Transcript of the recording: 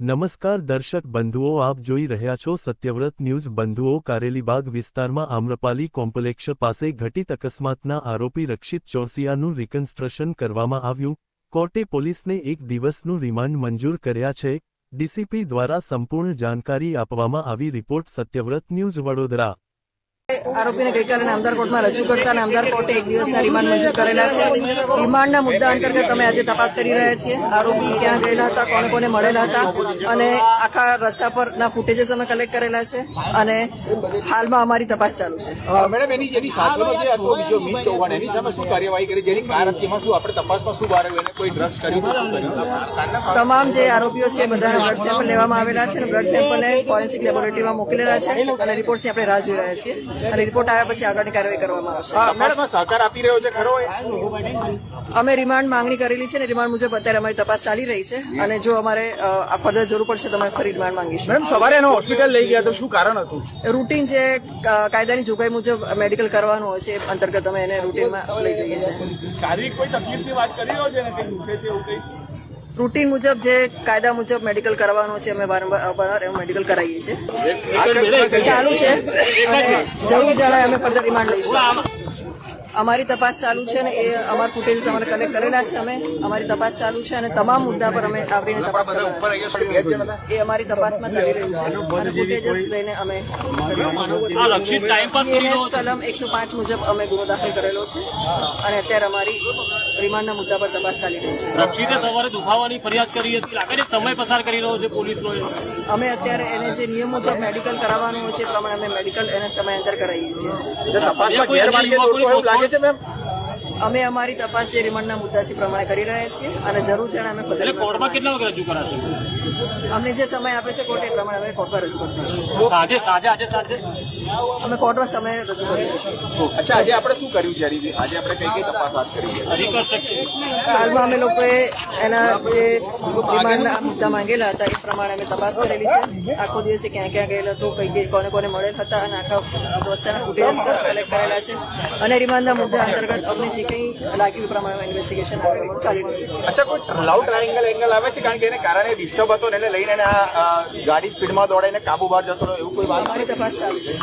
નમસ્કાર દર્શક બંધુઓ, આપ જોઈ રહ્યા છો સત્યવ્રત ન્યૂઝ. બંધુઓ કારેલીબાગ વિસ્તારમાં આમ્રપાલી કોમ્પ્લેક્ષ પાસે ઘટિત અકસ્માતના આરોપી રક્ષિત ચોરસિયાનું રિકન્સ્ટ્રક્શન કરવામાં આવ્યું. કોર્ટે પોલીસને એક દિવસનું રિમાન્ડ મંજૂર કર્યા છે. ડીસીપી દ્વારા સંપૂર્ણ જાણકારી આપવામાં આવી રિપોર્ટ. સત્યવ્રત ન્યૂઝ વડોદરા. આરોપીને ગઈકાલે નામદાર કોર્ટમાં રજૂ કરતા નામદાર કોર્ટે એક દિવસના રિમાન્ડ મંજૂર કરેલા છે. રિમાન્ડના મુદ્દા અંતર્ગત અમે આજે તપાસ કરી રહ્યા છીએ. આરોપી ક્યાં ગયેલા હતા કોને કોને મળેલા હતા અને આખા રસ્તા પરના ફૂટેજીસ અમે કલેક્ટ કરેલા છે અને હાલમાં અમારી તપાસ ચાલુ છે. મેડમ એની જેની સાથેનો જે હતો બીજો મીત ચૌહાણ એની સામે શું કાર્યવાહી કરી? જેની કાર હતી શું? આપણે તપાસમાં શું બહાર આવ્યું કોઈ ડ્રગ્સ કર્યું શું કર્યું? તમામ જે આરોપીઓ છે બધાના બ્લડ સેમ્પલ લેવામાં આવેલા છે અને બ્લડ સેમ્પલને ફોરેન્સિક લેબોરેટરીમાં મોકલેલા છે અને રિપોર્ટની આપણે રાહ જોઈ રહ્યા છીએ. અને રિપોર્ટ આવ્યા પછી આગળની કાર્યવાહી કરવામાં આવશે. સહકાર આપી રહ્યો છે ખરો અમે રિમાન્ડ માંગણી કરેલી છે ને રિમાન્ડ મુજબ અત્યારે અમારી તપાસ ચાલી રહી છે અને જો અમારે ફર્ધર જરૂર પડશે તો અમે ફરી રિમાન્ડ માંગીશું. મેમ સવારે એનો હોસ્પિટલ લઈ ગયા તો શું કારણ હતું? રૂટીન જે કાયદાની જોગવાઈ મુજબ મેડિકલ કરવાનું હોય છે અંતર્ગત અમે એને રૂટીનમાં લઈ જઈએ છીએ. શારીરિક કોઈ તકલીફની વાત કરી રહ્યો છે ને કઈ દુખે છે એવું કઈ? રૂટીન મુજબ જે કાયદા મુજબ મેડિકલ કરવાનું છે અમે વારંવાર એવું મેડિકલ કરાવીએ છીએ. ચાલુ છે. જરૂર જણાય અમે ફર્ધર રિમાન્ડ લઈશું. અમારી તપાસ ચાલુ છે ને એ અમારા ફૂટેજ અમારે કલેક્ટ કરેલા છે. અમે અમારી તપાસ ચાલુ છે અને તમામ મુદ્દા પર અમે આવરીને તપાસ એ અમારી તપાસમાં ચાલી રહ્યું છે. અને ફૂટેજ લઈને અમે કલમ એકસો પાંચ મુજબ અમે ગુનો દાખલ કરેલો છે. અને અત્યારે અમારી રિમાન્ડના મુદ્દા પર તપાસ ચાલી રહી છે. રક્ષિતે સવારે દુખાવાની ફરિયાદ કરી હતી. લાગે છે સમય પસાર કરી રહ્યો છે પોલીસનો અમે અત્યારે એને જે નિયમ મુજબ મેડિકલ કરાવવાનું હોય છે એ પ્રમાણે અમે મેડિકલ એને સમયાંતર કરાવીએ છીએ. તપાસ તપાસમાં ગેરમાર્ગે દોરતો એવું લાગે છે મેમ? અમે અમારી તપાસ જે રિમાન્ડના મુદ્દા છે પ્રમાણે કરી રહ્યા છીએ અને જરૂર છે અમે એટલે કોર્ટમાં કેટલા વાગે રજૂ કરાશે? અમને જે સમય આપે છે કોર્ટ એ પ્રમાણે અમે કોર્ટમાં રજૂ કરીશું સાંજે સાંજે આજે સાંજે? અમે કોર્ટમાં સમય રજૂ કરીએ છીએ. અચ્છા આજે આપણે શું કર્યું છે? આજે આપણે કઈ કઈ તપાસ હાથ કરી છે? હાલમાં અમે લોકોએ એના જે રિમાન્ડના મુદ્દા માંગેલા હતા એ પ્રમાણે અમે તપાસ કરેલી છે. આખો દિવસે ક્યાં ક્યાં ગયેલો હતો કઈ કઈ કોને કોને મળેલ હતા અને આખા રસ્તાના ફૂટેજ કલેક્ટ કરેલા છે. અને રિમાન્ડના મુદ્દા અંતર્ગત અમને જે કંઈ લાગ્યું એ પ્રમાણે ઇન્વેસ્ટિગેશન ચાલી રહ્યું છે. અચ્છા કોઈ લવ ટ્રાયેંગલ એંગલ આવે છે? કારણ કે એને કારણે ડિસ્ટર્બ હતો ને એને લઈને આ, ગાડી સ્પીડમાં દોડાઈને કાબુ બહાર જતો રહ્યો એવું કોઈ વાત તપાસ ચાલુ છે.